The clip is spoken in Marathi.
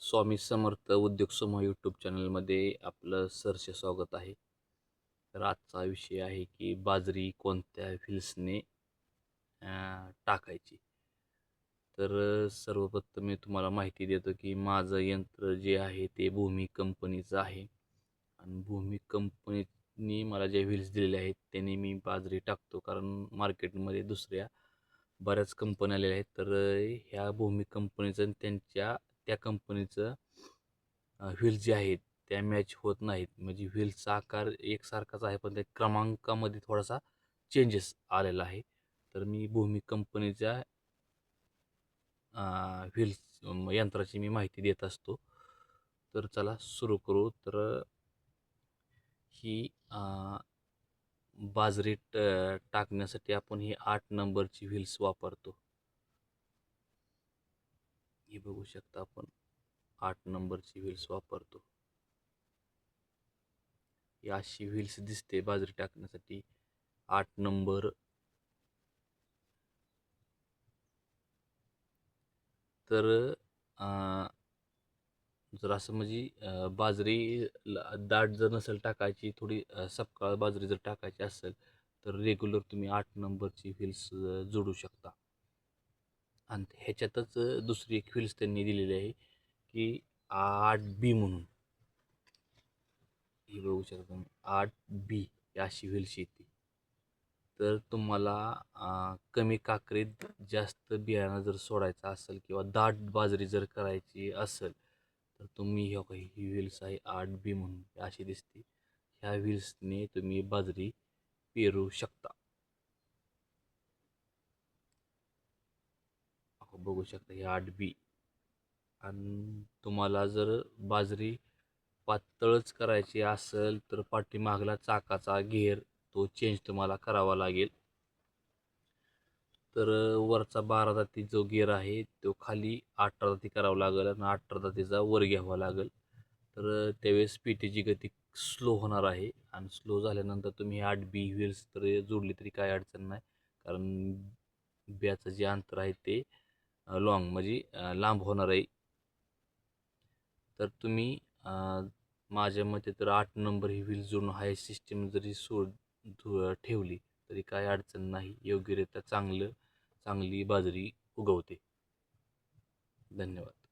स्वामी समर्थ उद्योग समूह यूट्यूब चॅनलमध्ये आपलं सरसे स्वागत आहे. तर आजचा विषय आहे की बाजरी कोणत्या व्हील्सने टाकायची? तर सर्वप्रथम मी तुम्हाला माहिती देतो की माझं यंत्र जे आहे ते भूमी कंपनीचं आहे. आणि भूमी कंपनीनी मला जे व्हील्स दिलेले आहेत त्याने मी बाजरी टाकतो. कारण मार्केटमध्ये दुसऱ्या बऱ्याच कंपन्या आलेल्या आहेत. तर ह्या भूमी कंपनीचं त्यांच्या त्या कंपनीचं व्हील्स जे आहेत त्या मॅच होत नाहीत. म्हणजे व्हील्सचा आकार एकसारखाच आहे पण त्या क्रमांकामध्ये थोडासा चेंजेस आलेला आहे. तर मी भूमी कंपनीच्या व्हील्स यंत्राची मी माहिती देत असतो. तर चला सुरू करू. तर ही बाजरी ट- टाकण्यासाठी आपण ही आठ नंबरची व्हील्स वापरतो. बघू शकता आपण. आठ नंबरची व्हील्स वापरतो. ही अशी व्हील्स दिसते बाजरी टाकण्यासाठी. आठ नंबर. तर जर असं म्हणजे बाजरी दाट जर नसेल टाकायची थोडी सपकाळ बाजरी जर टाकायची असेल तर रेग्युलर तुम्ही आठ नंबरची व्हील्स जोडू शकता. आणि ह्याच्यातच दुसरी एक व्हील्स त्यांनी दिलेली आहे की आठ बी म्हणून. ही बघू शकता तुम्ही आठ बी अशी व्हील्स येते. तर तुम्हाला कमी काकरीत जास्त बियाणं जर सोडायचं असेल किंवा दाट बाजरी जर करायची असेल तर तुम्ही ह्या काही ही व्हील्स आहे आठ बी म्हणून. अशी दिसते. ह्या व्हील्सने तुम्ही बाजरी पेरू शकता. बघू शकता ही आठ बी आणि तुम्हाला जर बाजरी पातळच करायची असेल तर पाठीमागला चाकाचा घेर तो चेंज तुम्हाला करावा लागेल. तर वरचा बारा दाती जो गेअर आहे तो खाली अठरा दाती करावा लागेल आणि अठरा दातीचा वर घ्यावा लागेल. तर त्यावेळेस पिटीची गती स्लो होणार आहे आणि स्लो झाल्यानंतर तुम्ही आठ बी व्हील्स तर जोडली तरी काय अडचण नाही. कारण ब्याचं जे अंतर आहे ते लॉंग म्हणजे लांब होणार आहे. तर तुम्ही माझ्या मते तर आठ नंबर ही व्हील जोडून हाय सिस्टीम जरी सोड धु- ठेवली तरी काय अडचण नाही. योग्यरित्या चांगलं चांगली बाजरी उगवते. धन्यवाद.